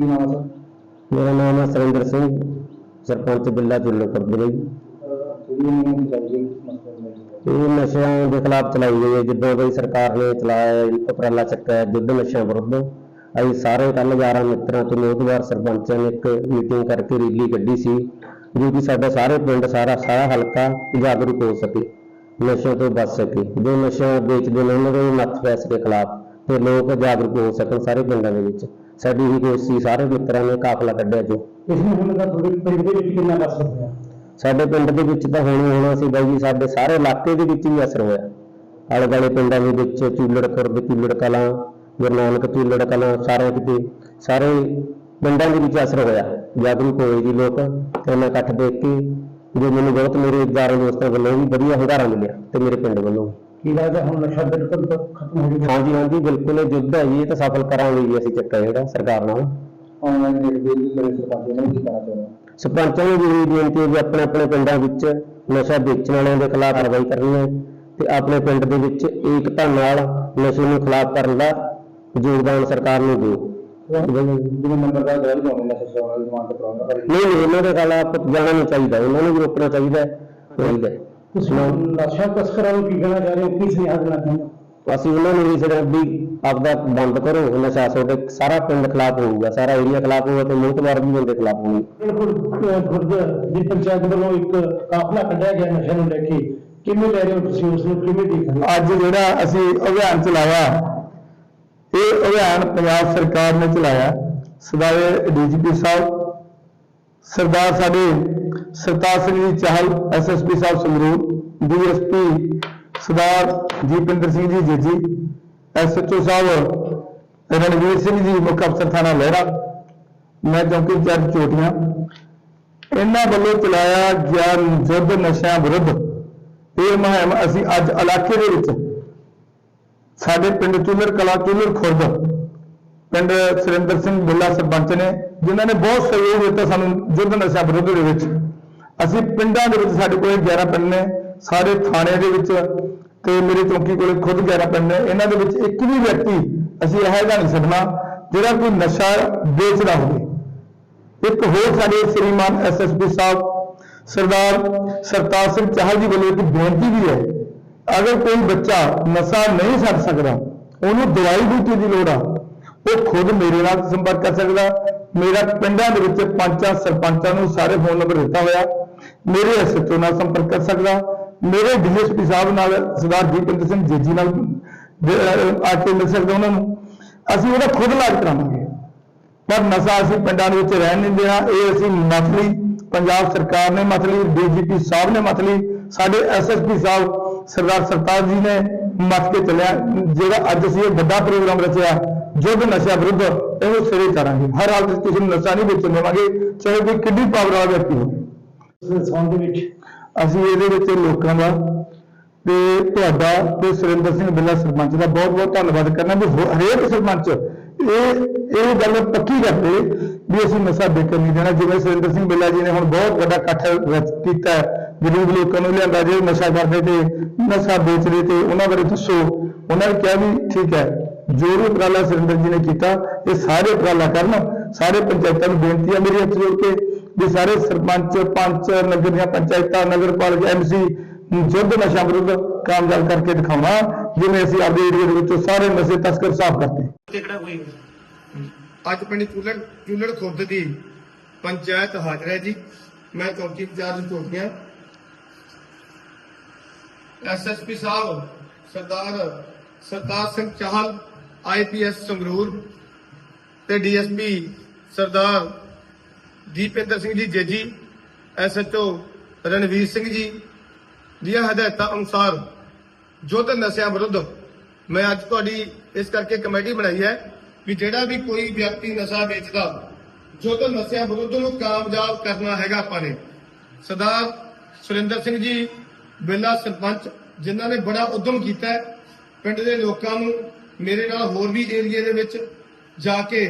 ਕੀ ਨਾਮ ਹੈ ਮੇਰਾ ਨਾਮ ਹੈ ਸੁਰਿੰਦਰ ਸਿੰਘ ਸਰਪੰਚ ਬਿੱਲਾ ਜੁੱਲੋਪੁਰ ਦੇ ਵਿੱਚ ਇਹ ਨਸ਼ਿਆਂ ਦੇ ਖਿਲਾਫ ਚਲਾਈ ਗਈ ਹੈ ਜਿੱਦਾਂ ਬਈ ਸਰਕਾਰ ਨੇ ਚਲਾਇਆ ਉਪਰਾਲਾ ਚੱਕਿਆ ਯੁੱਧ ਨਸ਼ਿਆਂ ਵਿਰੁੱਧ। ਅਸੀਂ ਸਾਰੇ ਕੱਲ ਯਾਰਾਂ ਮਿੱਤਰਾਂ ਤੇ ਮੋਹਤਵਾਰ ਸਰਪੰਚਾਂ ਨੇ ਇੱਕ ਮੀਟਿੰਗ ਕਰਕੇ ਰੈਲੀ ਕੱਢੀ ਸੀ ਜੋ ਕਿ ਸਾਡਾ ਸਾਰੇ ਪਿੰਡ ਸਾਰਾ ਸਾਰਾ ਹਲਕਾ ਜਾਗਰੂਕ ਹੋ ਸਕੇ ਨਸ਼ਿਆਂ ਤੋਂ ਬਚ ਸਕੇ। ਜੋ ਨਸ਼ਾ ਵੇਚਦੇ ਨੇ ਉਹਨਾਂ ਦੇ ਨੱਥ ਸਕੇ ਖਿਲਾਫ ਤੇ ਲੋਕ ਜਾਗਰੂਕ ਹੋ ਸਕਣ ਸਾਰੇ ਪਿੰਡਾਂ ਦੇ ਵਿੱਚ। ਸਾਡੀ ਹੀ ਸੀ ਸਾਰੇ ਮਿੱਤਰਾਂ ਨੇ ਕਾਫਲਾ ਕੱਢਿਆ ਜੋ। ਇਸ ਨੂੰ ਹੁਣ ਦਾ ਤੁਹਾਡੇ ਪਿੰਡ ਦੇ ਵਿੱਚ ਕਿੰਨਾ ਅਸਰ ਹੋਇਆ? ਸਾਡੇ ਪਿੰਡ ਦੇ ਵਿੱਚ ਤਾਂ ਹੋਣਾ ਹੋਣਾ ਸੀ ਬਾਈ ਜੀ ਸਾਡੇ ਸਾਰੇ ਇਲਾਕੇ ਦੇ ਵਿੱਚ ਵੀ ਅਸਰ ਹੋਇਆ। ਆਲੇ ਦੁਆਲੇ ਪਿੰਡਾਂ ਦੇ ਵਿੱਚ ਚੂਲੜ ਖੁਰਦ ਚੂਲੜ ਕਲਾਂ ਗੁਰੂ ਨਾਨਕ ਚੂਲੜ ਕਲਾਂ ਸਾਰੇ ਕਿਤੇ ਸਾਰੇ ਪਿੰਡਾਂ ਦੇ ਵਿੱਚ ਅਸਰ ਹੋਇਆ। ਜਾਗਰੂਕ ਹੋਏ ਜੀ ਲੋਕ ਤੇ ਮੈਂ ਇਕੱਠ ਦੇਖ ਕੇ ਜੋ ਮੈਨੂੰ ਬਹੁਤ ਮੇਰੇ ਯਾਰਾਂ ਦੋਸਤਾਂ ਵੱਲੋਂ ਵੀ ਵਧੀਆ ਹੁੰਗਾਰਾ ਮਿਲਿਆ ਤੇ ਮੇਰੇ ਪਿੰਡ ਵੱਲੋਂ। ਕੀ ਲੱਗਦਾ ਹੁਣ ਨਸ਼ਾ ਬਿਲਕੁਲ ਖਤਮ ਹੋ ਗਿਆ ਹਾਂਜੀ ਹਾਂਜੀ ਬਿਲਕੁਲ ਇਹ ਯੁੱਧ ਹੈ ਜੀ ਇਹ ਤਾਂ ਸਫਲ ਕਰਾਂਗੇ ਜੀ ਅਸੀਂ ਚੱਕਾ ਜਿਹੜਾ ਸਰਕਾਰ ਨਾਲ। ਆਨਲਾਈਨ ਦੇਖਦੇ ਵੀ ਮੇਰੇ ਸਰਪੰਚ ਨੇ ਕੀ ਕਹਿਣਾ ਚਾਹੁੰਦੇ ਸਰਪੰਚਾਂ ਨੂੰ ਵੀ ਬੇਨਤੀ ਹੈ ਵੀ ਆਪਣੇ ਆਪਣੇ ਪਿੰਡਾਂ ਵਿੱਚ ਨਸ਼ਾ ਵੇਚਣ ਵਾਲਿਆਂ ਦੇ ਖਿਲਾਫ ਕਾਰਵਾਈ ਕਰਨੀ ਹੈ ਤੇ ਆਪਣੇ ਪਿੰਡ ਦੇ ਵਿੱਚ ਏਕਤਾ ਨਾਲ ਨਸ਼ੇ ਨੂੰ ਖਿਲਾਫ ਕਰਨ ਦਾ ਯੋਗਦਾਨ ਸਰਕਾਰ ਨੂੰ ਦਿਓ। ਜਿਵੇਂ ਨੰਬਰ ਦਾ ਗੱਲ ਜ਼ਮਾਨਤ ਕਰਾਉਣ ਨਹੀਂ ਨਹੀਂ ਇਹਨਾਂ ਦੇ ਖਿਲਾਫ ਜਾਣਾ ਨਹੀਂ ਚਾਹੀਦਾ ਇਹਨਾਂ ਨੂੰ ਵੀ ਰੋਕਣਾ ਚਾਹੀਦਾ ਚਾਹੀਦਾ ਹੈ। ਤੁਸੀਂ ਨਸ਼ਾ ਤਸਕਰਾਂ ਨੂੰ ਕੀ ਕਹਿਣਾ ਚਾਹ ਰਹੇ ਹੋ? ਕੀ ਸੁਨੇਹਾ ਦੇਣਾ ਚਾਹੁੰਦੇ ਹੋ? ਅਸੀਂ ਉਹਨਾਂ ਨੂੰ ਵੀ ਸਿਰਫ ਵੀ ਆਪਦਾ ਬੰਦ ਕਰੋ ਨਸ਼ਾ ਤੁਹਾਡੇ ਸਾਰਾ ਪਿੰਡ ਖਿਲਾਫ ਹੋਊਗਾ ਸਾਰਾ ਏਰੀਆ ਖਿਲਾਫ ਹੋਊਗਾ ਤੇ ਮੁਲਕਵਾਰ ਵੀ ਬੰਦੇ ਖਿਲਾਫ ਹੋਣਗੇ। ਬਿਲਕੁਲ ਅਹ ਖੁਰਦ ਦੀ ਪੰਚਾਇਤ ਵੱਲੋਂ ਇੱਕ ਕਾਫਲਾ ਕੱਢਿਆ ਗਿਆ ਨਸ਼ਾ ਨੂੰ ਲੈ ਕੇ। ਕਿਵੇਂ ਲੈ ਰਹੇ ਹੋ ਤੁਸੀਂ ਉਸ ਨੂੰ? ਕਿਵੇਂ ਦੇਖ ਰਹੇ ਹੋ? ਅੱਜ ਜਿਹੜਾ ਅਸੀਂ ਅਭਿਆਨ ਚਲਾਇਆ ਇਹ ਅਭਿਆਨ ਪੰਜਾਬ ਸਰਕਾਰ ਨੇ ਚਲਾਇਆ। ਸਰਦਾਰ ਡੀਜੀਪੀ ਸਾਹਿਬ ਸਰਦਾਰ ਸਾਡੇ ਸਰਤਾਜ ਸਿੰਘ ਜੀ ਚਾਹਲ ਐਸਐਸਪੀ ਸਾਹਿਬ ਸੰਗਰੂਰ ਡੀਐਸਪੀ ਸਰਦਾਰ ਜੀਪਿੰਦਰ ਸਿੰਘ ਜੀ ਜੇਜੀ ਐਸਐਚਓ ਸਾਹਿਬ ਰਣਵੀਰ ਸਿੰਘ ਜੀ ਮੁੱਖ ਅਫਸਰ ਥਾਣਾ ਲਹਿਰਾ, ਮੈਂ ਚੌਂਕੀ ਜੱਜ ਚੋਟੀਆਂ। ਇਹਨਾਂ ਵੱਲੋਂ ਚਲਾਇਆ ਗਿਆ ਯੁੱਧ ਨਸ਼ਿਆਂ ਵਿਰੁੱਧ। ਇਹ ਮੁਹਿੰਮ ਅਸੀਂ ਅੱਜ ਇਲਾਕੇ ਦੇ ਵਿੱਚ ਸਾਡੇ ਪਿੰਡ ਚੁੱਲਰ ਕਲਾ ਚੁੱਲਰ ਖੁਰਦ, ਪਿੰਡ ਸੁਰਿੰਦਰ ਸਿੰਘ ਬੁੱਲਾ ਸਰਪੰਚ ਨੇ, ਜਿਨ੍ਹਾਂ ਨੇ ਬਹੁਤ ਸਹਿਯੋਗ ਦਿੱਤਾ ਸਾਨੂੰ ਯੁੱਧ ਨਸ਼ਾ ਵਿਰੁੱਧ ਦੇ ਵਿੱਚ। ਅਸੀਂ ਪਿੰਡਾਂ ਦੇ ਵਿੱਚ ਸਾਡੇ ਕੋਲ 11 ਪਿੰਡ ਨੇ, ਸਾਰੇ ਥਾਣੇ ਦੇ ਵਿੱਚ ਤੇ ਮੇਰੇ ਚੌਂਕੀ ਕੋਲੇ ਖੁਦ 11 ਪਿੰਡ ਨੇ। ਇਹਨਾਂ ਦੇ ਵਿੱਚ ਇੱਕ ਵੀ ਵਿਅਕਤੀ ਅਸੀਂ ਇਹੋ ਜਿਹਾ ਨਹੀਂ ਛੱਡਣਾ ਜਿਹੜਾ ਕੋਈ ਨਸ਼ਾ ਵੇਚਦਾ ਹੋਵੇ। ਇੱਕ ਹੋਰ ਸਾਡੇ ਸ੍ਰੀਮਾਨ ਐਸਐਸਪੀ ਸਾਹਿਬ, ਸਰਦਾਰ ਸਰਤਾਜ ਸਿੰਘ ਚਾਹਲ ਜੀ ਵੱਲੋਂ ਇੱਕ ਬੇਨਤੀ ਵੀ ਹੈ, ਅਗਰ ਕੋਈ ਬੱਚਾ ਨਸ਼ਾ ਨਹੀਂ ਛੱਡ ਸਕਦਾ, ਉਹਨੂੰ ਦਵਾਈ ਬੂਟੀ ਦੀ ਲੋੜ ਆ, ਉਹ ਖੁਦ ਮੇਰੇ ਨਾਲ ਸੰਪਰਕ ਕਰ ਸਕਦਾ। ਮੇਰਾ ਪਿੰਡਾਂ ਦੇ ਵਿੱਚ ਪੰਚਾਂ ਸਰਪੰਚਾਂ ਨੂੰ ਸਾਰੇ ਫੋਨ ਨੰਬਰ ਦਿੱਤਾ ਹੋਇਆ। ਮੇਰੇ ਐਸਐਚਓ ਨਾਲ ਸੰਪਰਕ ਕਰ ਸਕਦਾ। ਮੇਰੇ ਡੀਐਸਪੀ ਸਾਹਿਬ ਨਾਲ ਸਰਦਾਰ ਜੀਪਿੰਦਰ ਸਿੰਘ ਜੇਜੀ ਨਾਲ ਆ ਕੇ ਮਿਲ ਸਕਦਾ ਉਹਨਾਂ ਨੂੰ। ਅਸੀਂ ਉਹਦਾ ਖੁਦ ਇਲਾਜ ਕਰਾਵਾਂਗੇ। ਪਰ ਨਸ਼ਾ ਅਸੀਂ ਪਿੰਡਾਂ ਦੇ ਵਿੱਚ ਰਹਿਣ ਨਹੀਂ ਦੇਣਾ। ਇਹ ਅਸੀਂ ਮਤਲੀ ਪੰਜਾਬ ਸਰਕਾਰ ਨੇ ਮਤਲੀ ਡੀਜੀਪੀ ਸਾਹਿਬ ਨੇ ਮਤਲੀ ਸਾਡੇ ਐਸਐਸਪੀ ਸਾਹਿਬ ਸਰਦਾਰ ਸਰਤਾਜ ਜੀ ਨੇ ਮੱਥ ਕੇ ਚੱਲਿਆ। ਜਿਹੜਾ ਅੱਜ ਅਸੀਂ ਇਹ ਵੱਡਾ ਪ੍ਰੋਗਰਾਮ ਰਚਿਆ ਯੁੱਧ ਨਸ਼ਾ ਵਿਰੁੱਧ, ਇਹਨੂੰ ਸਿਰੇ ਚੜਾਂਗੇ। ਹਰ ਹਾਲਤ ਵਿੱਚ ਕਿਸੇ ਨੂੰ ਨਸ਼ਾ ਨਹੀਂ ਵੇਚਣ ਦੇਵਾਂਗੇ, ਚਾਹੇ ਕੋਈ ਕਿੱਡੀ ਪਾਵਰ ਵਾਲਾ ਵਿਅਕਤੀ ਹੋਵੇ। ਸੰਬੰਧ ਵਿੱਚ? ਅਸੀਂ ਇਹਦੇ ਵਿੱਚ ਲੋਕਾਂ ਦਾ ਤੇ ਤੁਹਾਡਾ ਤੇ ਸੁਰਿੰਦਰ ਸਿੰਘ ਬਿੱਲਾ ਸਰਪੰਚ ਦਾ ਬਹੁਤ ਬਹੁਤ ਧੰਨਵਾਦ ਕਰਨਾ ਵੀ ਹਰੇਕ ਸਰਪੰਚ ਇਹ ਇਹ ਗੱਲ ਪੱਕੀ ਕਰਦੇ ਵੀ ਅਸੀਂ ਨਸ਼ਾ ਵੇਚਣ ਨਹੀਂ ਦੇਣਾ। ਜਿਵੇਂ ਸੁਰਿੰਦਰ ਸਿੰਘ ਬਿੱਲਾ ਜੀ ਨੇ ਹੁਣ ਬਹੁਤ ਵੱਡਾ ਇਕੱਠ ਰਚ- ਕੀਤਾ ਗਰੀਬ ਲੋਕਾਂ ਨੂੰ ਲਿਆਂਦਾ ਜੇ ਨਸ਼ਾ ਕਰਦੇ ਤੇ, ਨਸ਼ਾ ਵੇਚਦੇ ਤੇ ਉਹਨਾਂ ਬਾਰੇ ਦੱਸੋ। ਉਹਨਾਂ ਨੇ ਕਿਹਾ ਵੀ ਠੀਕ ਹੈ, ਜੋ ਵੀ ਉਪਰਾਲਾ ਸੁਰਿੰਦਰ ਜੀ ਨੇ ਕੀਤਾ, ਇਹ ਸਾਰੇ ਉਪਰਾਲਾ ਕਰਨ, ਸਾਰੇ ਪੰਚਾਇਤਾਂ ਨੂੰ ਬੇਨਤੀ ਹੈ ਮੇਰੀ ਹੱਥ ਜੋੜ ਕੇ ਵੀ ਸਾਰੇ ਸਰਪੰਚ, ਪੰਚ, ਨਗਰ ਦੀਆਂ ਪੰਚਾਇਤਾਂ, ਨਗਰ ਐਮਸੀ ਯੁੱਧ ਨਸ਼ਾ ਵਿਰੁੱਧ ਕਾਮਯਾਬ ਕਰਕੇ ਦਿਖਾਉਣਾ, ਜਿਵੇਂ ਅਸੀਂ ਆਪਦੇ ਏਰੀਆ ਦੇ ਵਿੱਚੋਂ ਸਾਰੇ ਨਸ਼ੇ ਤਸਕਰ ਸਾਫ਼ ਕਰਤੇ। ਅੱਜ ਪਿੰਡ ਚੂਲੜ ਚੂਲੜ ਖੁਰਦ ਦੀ ਪੰਚਾਇਤ ਹਾਜ਼ਰ ਹੈ ਜੀ। ਮੈਂ ਚੌਕੀ ਇੰਚਾਰਜ ਚੌਕੀਆਂ ਐਸਐਸਪੀ ਸਾਹਿਬ, ਸਰਦਾਰ ਸਰਦਾਰ ਸਿੰਘ ਚਾਹਲ ਆਈਪੀਐਸ ਸੰਗਰੂਰ ਤੇ ਡੀਐਸਪੀ ਸਰਦਾਰ ਦੀਪਿੰਦਰ ਸਿੰਘ ਜੀ ਜੇਜੀ ਐਸਐਚਓ ਰਣਵੀਰ ਸਿੰਘ ਜੀ ਦੀਆਂ ਹਦਾਇਤਾਂ ਅਨੁਸਾਰ ਯੁੱਧ ਨਸ਼ਿਆਂ ਵਿਰੁੱਧ ਮੈਂ ਅੱਜ ਤੁਹਾਡੀ ਇਸ ਕਰਕੇ ਕਮੇਟੀ ਬਣਾਈ ਹੈ ਵੀ ਜਿਹੜਾ ਵੀ ਕੋਈ ਵਿਅਕਤੀ ਨਸ਼ਾ ਵੇਚਦਾ ਯੁੱਧ ਨਸ਼ਿਆਂ ਵਿਰੁੱਧ ਨੂੰ ਕਾਮਯਾਬ ਕਰਨਾ ਹੈਗਾ ਆਪਾਂ ਨੇ। ਸਰਦਾਰ ਸੁਰਿੰਦਰ ਸਿੰਘ ਜੀ, ਬਿੱਲਾ ਸਰਪੰਚ, ਜਿਨ੍ਹਾਂ ਨੇ ਬੜਾ ਉਦਮ ਕੀਤਾ ਪਿੰਡ ਦੇ ਲੋਕਾਂ ਨੂੰ ਮੇਰੇ ਨਾਲ ਹੋਰ ਵੀ ਏਰੀਏ ਦੇ ਵਿੱਚ ਜਾ ਕੇ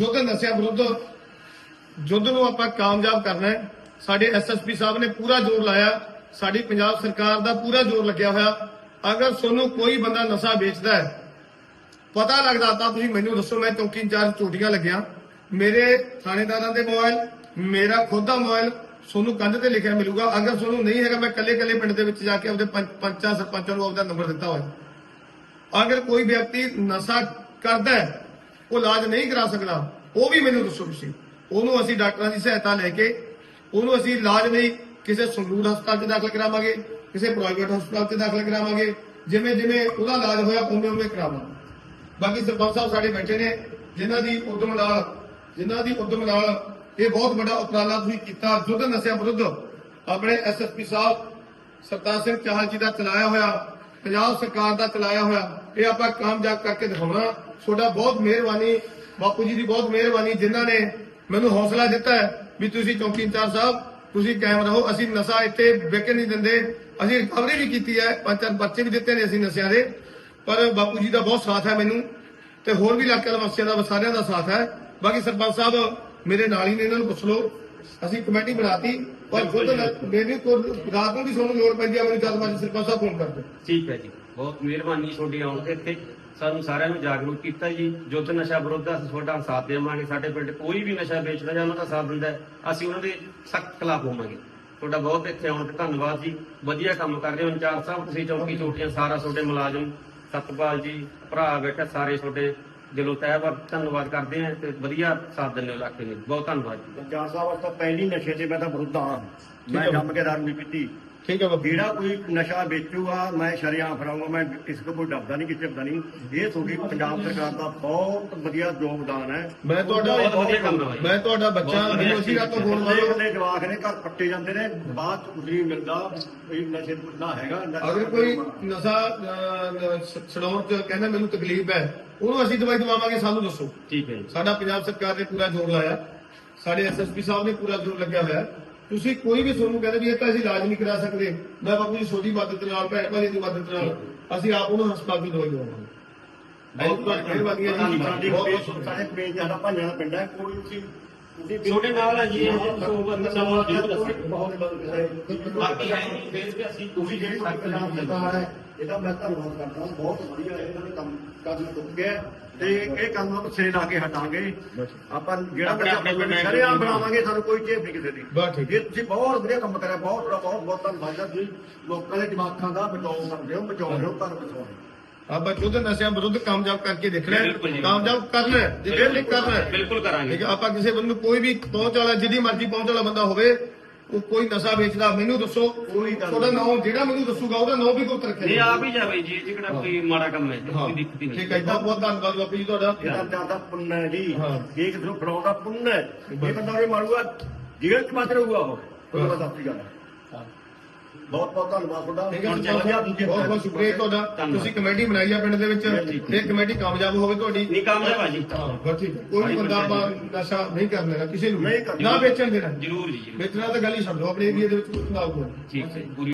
ਯੁੱਧ ਨਸ਼ਿਆਂ ਵਿਰੁੱਧ ਯੁੱਧ ਨੂੰ ਆਪਾਂ ਕਾਮਯਾਬ ਕਰਨਾ ਹੈ, ਸਾਡੇ ਐਸਐਸਪੀ ਸਾਹਿਬ ਨੇ ਪੂਰਾ ਜ਼ੋਰ ਲਾਇਆ, ਸਾਡੀ ਪੰਜਾਬ ਸਰਕਾਰ ਦਾ ਪੂਰਾ ਜ਼ੋਰ ਲੱਗਿਆ ਹੋਇਆ। ਅਗਰ ਤੁਹਾਨੂੰ ਕੋਈ ਬੰਦਾ ਨਸ਼ਾ ਵੇਚਦਾ ਹੈ, ਪਤਾ ਲੱਗਦਾ ਤਾਂ ਤੁਸੀਂ ਮੈਨੂੰ ਦੱਸੋ, ਮੈਂ ਚੌਕੀ ਇੰਚਾਰਜ ਚੋਟੀਆਂ ਲੱਗਿਆ। ਮੇਰੇ ਥਾਣੇਦਾਰਾਂ ਦੇ ਮੋਬਾਈਲ, ਮੇਰਾ ਖੁਦ ਦਾ ਮੋਬਾਈਲ, ਤੁਹਾਨੂੰ ਕੰਧ ਤੇ ਲਿਖਿਆ ਮਿਲੂਗਾ। ਅਗਰ ਤੁਹਾਨੂੰ ਨਹੀਂ ਹੈਗਾ, ਮੈਂ ਕੱਲੇ ਕੱਲੇ ਪਿੰਡ ਦੇ ਵਿੱਚ ਜਾ ਕੇ ਆਪਦੇ ਪੰਚਾਂ, ਸਰਪੰਚਾਂ ਨੂੰ ਆਪਦਾ ਨੰਬਰ ਦਿੱਤਾ ਹੋਇਆ। ਅਗਰ ਕੋਈ ਵਿਅਕਤੀ ਨਸ਼ਾ ਕਰਦਾ ਹੈ, ਉਹ ਇਲਾਜ ਨਹੀਂ ਕਰਾ ਸਕਦਾ, ਉਹ ਵੀ ਮੈਨੂੰ ਦੱਸੋ ਤੁਸੀਂ। ਉਹਨੂੰ ਅਸੀਂ ਡਾਕਟਰਾਂ ਦੀ ਸਹਾਇਤਾ ਲੈ ਕੇ ਉਹਨੂੰ ਅਸੀਂ ਇਲਾਜ ਲਈ ਕਿਸੇ ਸੰਗਰੂਰ ਹਸਪਤਾਲ 'ਚ ਦਾਖਲ ਕਰਾਵਾਂਗੇ, ਕਿਸੇ ਪ੍ਰਾਈਵੇਟ ਹਸਪਤਾਲ 'ਚ ਦਾਖਲ ਕਰਾਵਾਂਗੇ, ਜਿਵੇਂ ਜਿਵੇਂ ਉਹਦਾ ਇਲਾਜ ਹੋਇਆ ਉਵੇਂ ਉਵੇਂ ਕਰਾਵਾਂਗੇ। ਬਾਕੀ ਸਰਪੰਚ ਸਾਹਿਬ ਸਾਡੇ ਬੈਠੇ ਨੇ, ਜਿਨ੍ਹਾਂ ਦੀ ਉਦਮ ਨਾਲ, ਜਿਨ੍ਹਾਂ ਦੀ ਉਦਮ ਨਾਲ ਇਹ ਬਹੁਤ ਵੱਡਾ ਉਪਰਾਲਾ ਤੁਸੀਂ ਕੀਤਾ। ਯੁੱਧ ਨਸ਼ਿਆਂ ਵਿਰੁੱਧ ਆਪਣੇ ਐਸਐਸਪੀ ਸਾਹਿਬ, ਸਰਦਾਰ ਸਿੰਘ ਚਾਹਲ ਜੀ ਦਾ ਚਲਾਇਆ ਹੋਇਆ, ਪੰਜਾਬ ਸਰਕਾਰ ਦਾ ਚਲਾਇਆ ਹੋਇਆ, ਇਹ ਆਪਾਂ ਕਾਮਯਾਬ ਕਰਕੇ ਦਿਖਾਉਣਾ। ਤੁਹਾਡਾ ਬਹੁਤ ਮਿਹਰਬਾਨੀ, ਬਾਪੂ ਜੀ ਦੀ ਬਹੁਤ ਮਿਹਰਬਾਨੀ, ਜਿਨ੍ਹਾਂ ਨੇ ਮੈਨੂੰ ਹੌਸਲਾ ਦਿੱਤਾ ਵੀ ਤੁਸੀਂ ਚੌਂਕੀ ਇੰਚਾਰਜ ਸਾਹਿਬ ਤੁਸੀਂ ਕਾਇਮ ਰਹੋ। ਅਸੀਂ ਨਸ਼ਾ ਇੱਥੇ ਵਿਕ ਨਹੀਂ ਦਿੰਦੇ। ਅਸੀਂ ਰਿਕਵਰੀ ਵੀ ਕੀਤੀ ਹੈ। ਪੰਜ ਚਾਰ ਬੱਚੇ ਵੀ ਦਿੱਤੇ ਨੇ ਅਸੀਂ ਨਸ਼ਿਆਂ ਦੇ। ਪਰ ਬਾਪੂ ਜੀ ਦਾ ਬਹੁਤ ਸਾਥ ਹੈ ਮੈਨੂੰ ਤੇ ਹੋਰ ਵੀ ਇਲਾਕੇ ਦੇ ਵਾਸੀਆਂ ਦਾ ਸਾਰਿਆਂ ਦਾ ਸਾਥ ਹੈ। ਬਾਕੀ ਸਰਪੰਚ ਸਾਹਿਬ ਮੇਰੇ ਨਾਲ ਹੀ ਨੇ ਇਹਨਾਂ ਨੂੰ ਪੁੱਛ ਲਓ। ਅਸੀਂ ਕਮੇਟੀ ਬਣਾਤੀ ਪਰ ਖੁਦ ਮੇਰੀ ਕੋਲ ਰਾਤ ਨੂੰ ਵੀ ਤੁਹਾਨੂੰ ਲੋੜ ਪੈਂਦੀ ਹੈ ਮੈਨੂੰ ਜਦ ਮਰਜ਼ੀ ਸਰਪੰਚ ਸਾਹਿਬ ਫੋਨ ਕਰਦੇ ਠੀਕ ਹੈ ਜੀ। ਬਹੁਤ ਮਿਹਰਬਾਨੀ ਤੁਹਾਡੀ ਆਉਣ ਤੇ ਇੱਥੇ। ਸਾਨੂੰ ਸਾਰਿਆਂ ਨੂੰ ਜਾਗਰੂਕ ਕੀਤਾ ਜੀ। ਜੁੱਧ ਨਸ਼ਾ ਵਿਰੁੱਧ ਅਸੀਂ ਤੁਹਾਡਾ ਸਾਥ ਦੇਵਾਂਗੇ ਸਾਡੇ ਪਿੰਡ ਕੋਈ ਵੀ ਨਸ਼ਾ ਵੇਚਦਾ ਜਾਂ ਉਹਨਾਂ ਦਾ ਸਾਥ ਦਿੰਦਾ ਅਸੀਂ ਉਹਨਾਂ ਦੇ ਸਖਤ ਖਿਲਾਫ ਹੋਵਾਂਗੇ। ਤੁਹਾਡਾ ਬਹੁਤ ਇੱਥੇ ਆਉਣ ਤੇ ਧੰਨਵਾਦ ਜੀ। ਵਧੀਆ ਕੰਮ ਕਰ ਰਹੇ ਹੋ ਇੰਚਾਰਜ ਸਾਹਿਬ ਤੁਸੀਂ ਚੌਂਕੀ ਚੋਟੀਆਂ ਸਾਰਾ ਤੁਹਾਡੇ ਮੁਲਾਜ਼ਮ ਸਤਪਾਲ ਜੀ ਭਰਾ ਬੈਠੇ ਸਾਰੇ ਤੁਹਾਡੇ ਦਿਲੋਂ ਤਹਿ ਧੰਨਵਾਦ ਕਰਦੇ ਹਾਂ ਤੇ ਵਧੀਆ ਸਾਥ ਦਿੰਦੇ ਹੋ ਇਲਾਕੇ ਨੂੰ ਬਹੁਤ ਧੰਨਵਾਦ ਜੀ। ਪੰਜਾਬ ਸਾਹਿਬ ਅੱਜ ਤਾਂ ਪਹਿਲੀ ਨਸ਼ੇ ਤੇ ਮੈਂ ਤਾਂ ਵਿਰੁੱਧ ਹਾਂ ਮੈਂ। ਜੰਮ ਕੇ ਦਾਰੂ ਨਹੀਂ ਪੀਤੀ ਠੀਕ ਹੈ ਬਾਪੂ ਜਿਹੜਾ ਕੋਈ ਨਸ਼ਾ ਵੇਚੂਗਾ ਮੈਂ ਸ਼ਰਿਆਮ ਫੜਾਉਂਗਾ ਮੈਂ ਇਸ ਤੋਂ ਕੋਈ ਡਰਦਾ ਨਹੀਂ ਕਿਸੇ ਦਾ ਨਹੀਂ। ਇਹ ਤੁਹਾਡੀ ਪੰਜਾਬ ਸਰਕਾਰ ਦਾ ਬਹੁਤ ਵਧੀਆ ਯੋਗਦਾਨ ਹੈ। ਮੈਂ ਤੁਹਾਡਾ ਬਹੁਤ ਵਧੀਆ ਕੰਮ ਹੈ ਮੈਂ ਤੁਹਾਡਾ ਬੱਚਾ ਮੈਨੂੰ ਅਸੀਂ ਰਾਤੋਂ ਫੋਨ ਮਾਰੋ ਕੱਲੇ ਜਵਾਕ ਨੇ ਘਰ ਪੱਟੇ ਜਾਂਦੇ ਨੇ ਬਾਅਦ ਚ ਕੁਝ ਨਹੀਂ ਮਿਲਦਾ ਇਹ ਨਸ਼ੇ ਦਾ ਹੈਗਾ ਅਗਰ ਕੋਈ ਨਸ਼ਾ ਛਡਾਉਣ ਚ ਕਹਿੰਦਾ ਮੈਨੂੰ ਤਕਲੀਫ ਹੈ ਉਹਨੂੰ ਅਸੀਂ ਦਵਾਈ ਦਵਾਵਾਂਗੇ ਸਾਨੂੰ ਦੱਸੋ। ਠੀਕ ਹੈ ਸਾਡਾ ਪੰਜਾਬ ਸਰਕਾਰ ਨੇ ਪੂਰਾ ਜ਼ੋਰ ਲਾਇਆ। ਸਾਡੇ ਐਸਐਸਪੀ ਸਾਹਿਬ ਨੇ ਪੂਰਾ ਜ਼ੋਰ ਲੱਗਿਆ ਹੋਇਆ। ਤੁਸੀਂ ਕੋਈ ਵੀ ਤੁਹਾਨੂੰ ਕਹਿੰਦੇ ਵੀ ਇਹ ਤਾਂ ਅਸੀਂ ਇਲਾਜ ਨਹੀਂ ਕਰਾ ਸਕਦੇ ਮੈਂ ਬਾਪੂ ਜੀ ਛੋਟੀ ਮਦਦ ਨਾਲ ਭੈਣ ਭਾਈ ਦੀ ਮਦਦ ਨਾਲ ਅਸੀਂ ਆਪ ਉਹਨੂੰ ਹਸਪਤਾਲ ਦੀ ਦਵਾਈ ਦਵਾਵਾਂਗੇ। ਬਹੁਤ ਬਹੁਤ ਮਿਹਰਬਾਨੀ ਹੈ ਜੀ। ਸਾਡੀ ਬਹੁਤ ਬਹੁਤ ਸਾਡੇ ਪੇਜ ਸਾਡਾ ਭਾਈਆਂ ਦਾ ਪਿੰਡ ਹੈ ਕੋਈ ਤੁਸੀਂ ਤੁਸੀਂ ਤੁਹਾਡੇ ਨਾਲ ਹੈ ਜੀ ਇਹ ਸੋ ਬੰਦਾ ਨਵਾਂ ਜ਼ਰੂਰ ਦੱਸੋ ਬਹੁਤ ਬਹੁਤ ਬਾਕੀ ਹੈ। ਜੀ, ਫਿਰ ਵੀ ਅਸੀਂ ਤੁਸੀਂ ਜਿਹੜੀ ਸਰਕਾਰ ਸਰਕਾਰ ਹੈ ਇਹਦਾ ਮੈਂ ਧੰਨਵਾਦ ਕਰਦਾ ਹਾਂ। ਬਹੁਤ ਵਧੀਆ ਇਹਨਾਂ ਨੇ ਕੰਮ ਕੰਮ ਚੁੱਕ ਗਿਆ ਤੇ ਇਹ ਕੰਮ ਨੂੰ ਸਿਰੇ ਲਾ ਕੇ ਹਟਾਂਗੇ। ਆਪਾਂ ਜਿਹੜਾ ਦੇ ਸ਼ਰਿਆਮ ਬਣਾਵਾਂਗੇ ਸਾਨੂੰ ਕੋਈ ਚੇਪ ਨਹੀਂ ਕਿਸੇ ਦੀ। ਬਸ ਠੀਕ। ਇਹ ਤੁਸੀਂ ਬਹੁਤ ਵਧੀਆ ਕੰਮ ਕਰਿਆ ਬਹੁਤ ਬੜਾ ਬਹੁਤ ਬਹੁਤ ਧੰਨਵਾਦ ਤੁਸੀਂ ਲੋਕਾਂ ਦੇ ਦਿਮਾਗਾਂ ਦਾ ਬਚਾਓ ਕਰਦੇ ਹੋ ਬਚਾਓ ਰਹੇ ਹੋ ਘਰ ਬਚਾਓ ਆਪਾਂ ਯੁੱਧ ਨਸ਼ਿਆਂ ਵਿਰੁੱਧ ਕਾਮਯਾਬ ਕਰਕੇ ਦੇਖਣਾ ਜੀ। ਕਾਮਯਾਬ ਕਰਨਾ ਜੇ ਨਹੀਂ ਕਰਨਾ ਬਿਲਕੁਲ ਕਰਾਂਗੇ। ਆਪਾਂ ਕਿਸੇ ਬੰਦੇ ਨੂੰ ਕੋਈ ਵੀ ਪਹੁੰਚ ਵਾਲਾ ਜਿੱਦੀ ਮਰਜ਼ੀ ਪਹੁੰਚ ਵਾਲਾ ਬੰਦਾ ਹੋਵੇ ਉਹ ਕੋਈ ਨਸ਼ਾ ਵੇਚਦਾ ਮੈਨੂੰ ਦੱਸੋ। ਗੱਲ ਤੁਹਾਡਾ ਨਾਮ ਜਿਹੜਾ ਮੈਨੂੰ ਦੱਸੂਗਾ ਉਹਦਾ ਨਾਮ ਵੀ ਗੁਪਤ ਰੱਖਿਆ ਨਹੀਂ ਆਪ ਹੀ ਜਾਵੇ ਜੀ ਇਹ ਕਿਹੜਾ ਕੋਈ ਮਾੜਾ ਕੰਮ ਹੈ ਕੋਈ ਦਿੱਕਤ ਨਹੀਂ। ਠੀਕ ਹੈ ਇਦਾਂ ਬਹੁਤ ਧੰਨਵਾਦ ਬਾਪੂ ਜੀ ਤੁਹਾਡਾ। ਇਹਦਾ ਜ਼ਿਆਦਾ ਪੁੰਨ ਹੈ ਜੀ। ਇਹ ਕਿਸੇ ਨੂੰ ਪੁੰਨ ਹੈ ਇਹ ਬੰਦਾ ਉਹ ਮਾਰੂਗਾ ਜੇਲ੍ਹ ਚ ਮਾਤਰ ਹੋਊਗਾ ਉਹ। ਬਸ। ਆਪਣੀ ਗੱਲ ਹੈ ਬਹੁਤ ਬਹੁਤ ਧੰਨਵਾਦ ਤੁਹਾਡਾ। ਠੀਕ ਹੈ ਹੁਣ ਜੀ, ਚੱਲ ਗਿਆ ਦੂਜੇ ਬਹੁਤ ਬਹੁਤ ਸ਼ੁਕਰੀਆ ਤੁਹਾਡਾ। ਤੁਸੀਂ ਕਮੇਟੀ ਬਣਾਈ ਆ ਪਿੰਡ ਦੇ ਵਿੱਚ। ਇਹ ਕਮੇਟੀ ਕਾਮਯਾਬ ਹੋਵੇ ਤੁਹਾਡੀ। ਨਹੀਂ ਕਾਮਯਾਬ ਆ ਜੀ। ਹਾਂ ਬਸ ਠੀਕ ਹੈ। ਕੋਈ ਬੰਦਾ ਨਸ਼ਾ ਨਹੀਂ ਕਰਨ ਦੇਣਾ ਕਿਸੇ ਨੂੰ। ਨਾ ਵੇਚਣ ਦੇਣਾ। ਜ਼ਰੂਰ ਜੀ ਵੇਚਣਾ ਤਾਂ ਗੱਲ ਹੀ ਛੱਡ ਆਪਣੇ ਏਰੀਆ ਦੇ ਵਿੱਚ ਕੋਈ ਨਾ ਹੋਵੇ ਠੀਕ ਹੈ